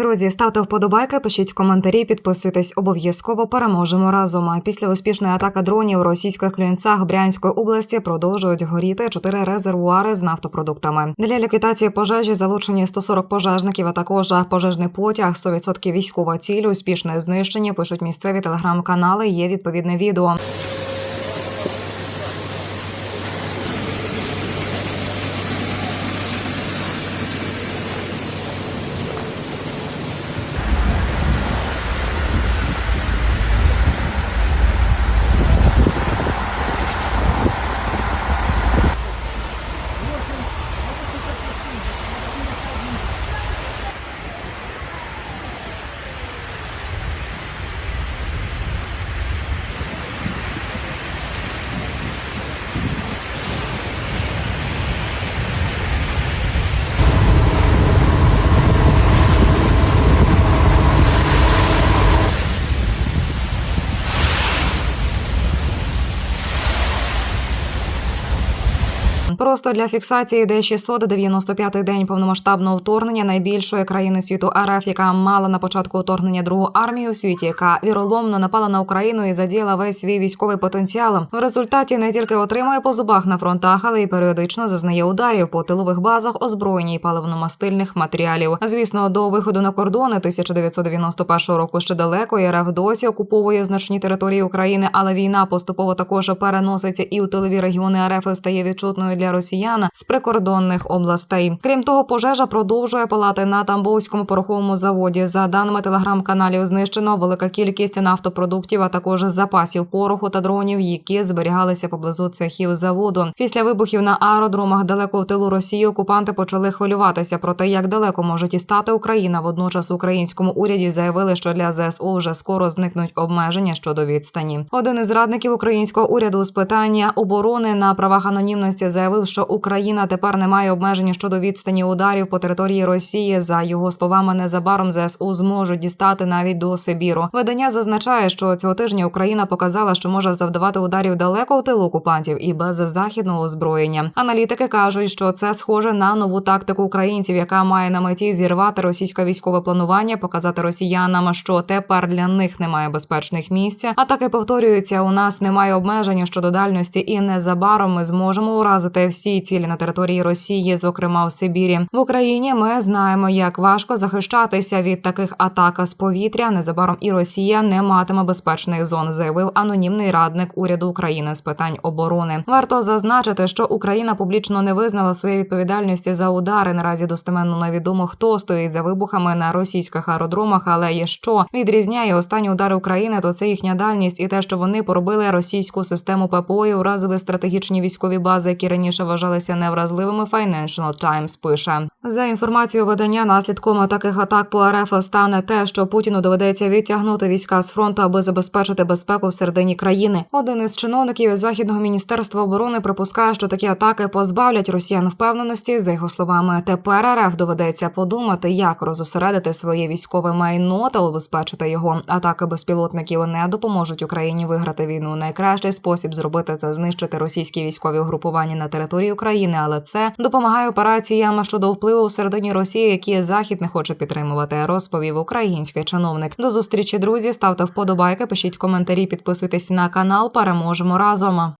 Друзі, ставте вподобайки, пишіть коментарі, підписуйтесь. Обов'язково переможемо разом. Після успішної атаки дронів у російських клінцях Брянської області продовжують горіти чотири резервуари з нафтопродуктами. Для ліквідації пожежі залучені 140 пожежників, а також пожежний потяг, 100% військова ціль, успішне знищення. Пишуть місцеві телеграм-канали. Є відповідне відео. Просто для фіксації йде 695-й день повномасштабного вторгнення найбільшої країни світу РФ, яка мала на початку вторгнення другу армію у світі, яка віроломно напала на Україну і задіяла весь свій військовий потенціал. В результаті не тільки отримує по зубах на фронтах, але й періодично зазнає ударів по тилових базах, озброєння і паливно-мастильних матеріалів. Звісно, до виходу на кордони 1991 року ще далеко. і РФ досі окуповує значні території України, але війна поступово також переноситься і у тилові регіони РФ стає відчутною для росіян з прикордонних областей. Крім того, пожежа продовжує палати на Тамбовському пороховому заводі. За даними телеграм-каналів, знищено велика кількість нафтопродуктів, а також запасів пороху та дронів, які зберігалися поблизу цехів заводу. Після вибухів на аеродромах далеко в тилу Росії окупанти почали хвилюватися про те, як далеко може дістати Україна. Водночас в українському уряді заявили, що для ЗСУ вже скоро зникнуть обмеження щодо відстані. Один із радників українського уряду з питання оборони на правах анонімності заявив, що Україна тепер не має обмежень щодо відстані ударів по території Росії. За його словами, незабаром ЗСУ зможуть дістати навіть до Сибіру. Видання зазначає, що цього тижня Україна показала, що може завдавати ударів далеко в тилу окупантів і без західного озброєння. Аналітики кажуть, що це схоже на нову тактику українців, яка має на меті зірвати російське військове планування, показати росіянам, що тепер для них немає безпечних місць. Атаки повторюються. У нас немає обмежень щодо дальності, і незабаром ми зможемо уразити всі цілі на території Росії, зокрема в Сибірі. В Україні ми знаємо, як важко захищатися від таких атак з повітря. Незабаром і Росія не матиме безпечних зон, заявив анонімний радник уряду України з питань оборони. Варто зазначити, що Україна публічно не визнала своєї відповідальності за удари. Наразі достеменно невідомо хто стоїть за вибухами на російських аеродромах, але є що відрізняє останні удари України, то це їхня дальність і те, що вони поробили російську систему ППО і уразили стратегічні військові бази, які раніше вважалися невразливими. Financial Times пише за інформацією видання. Наслідком таких атак по РФ стане те, що Путіну доведеться відтягнути війська з фронту, аби забезпечити безпеку в середині країни. Один із чиновників західного міністерства оборони припускає, що такі атаки позбавлять росіян впевненості. За його словами, тепер РФ доведеться подумати, як розосередити своє військове майно та убезпечити його. Атаки безпілотників не допоможуть Україні виграти війну. Найкращий спосіб зробити це знищити російські військові угрупування на території України, але це допомагає операціям щодо впливу всередині Росії, які захід не хоче підтримувати. Розповів український чиновник. До зустрічі, друзі. Ставте вподобайки, пишіть коментарі, підписуйтесь на канал. Переможемо разом.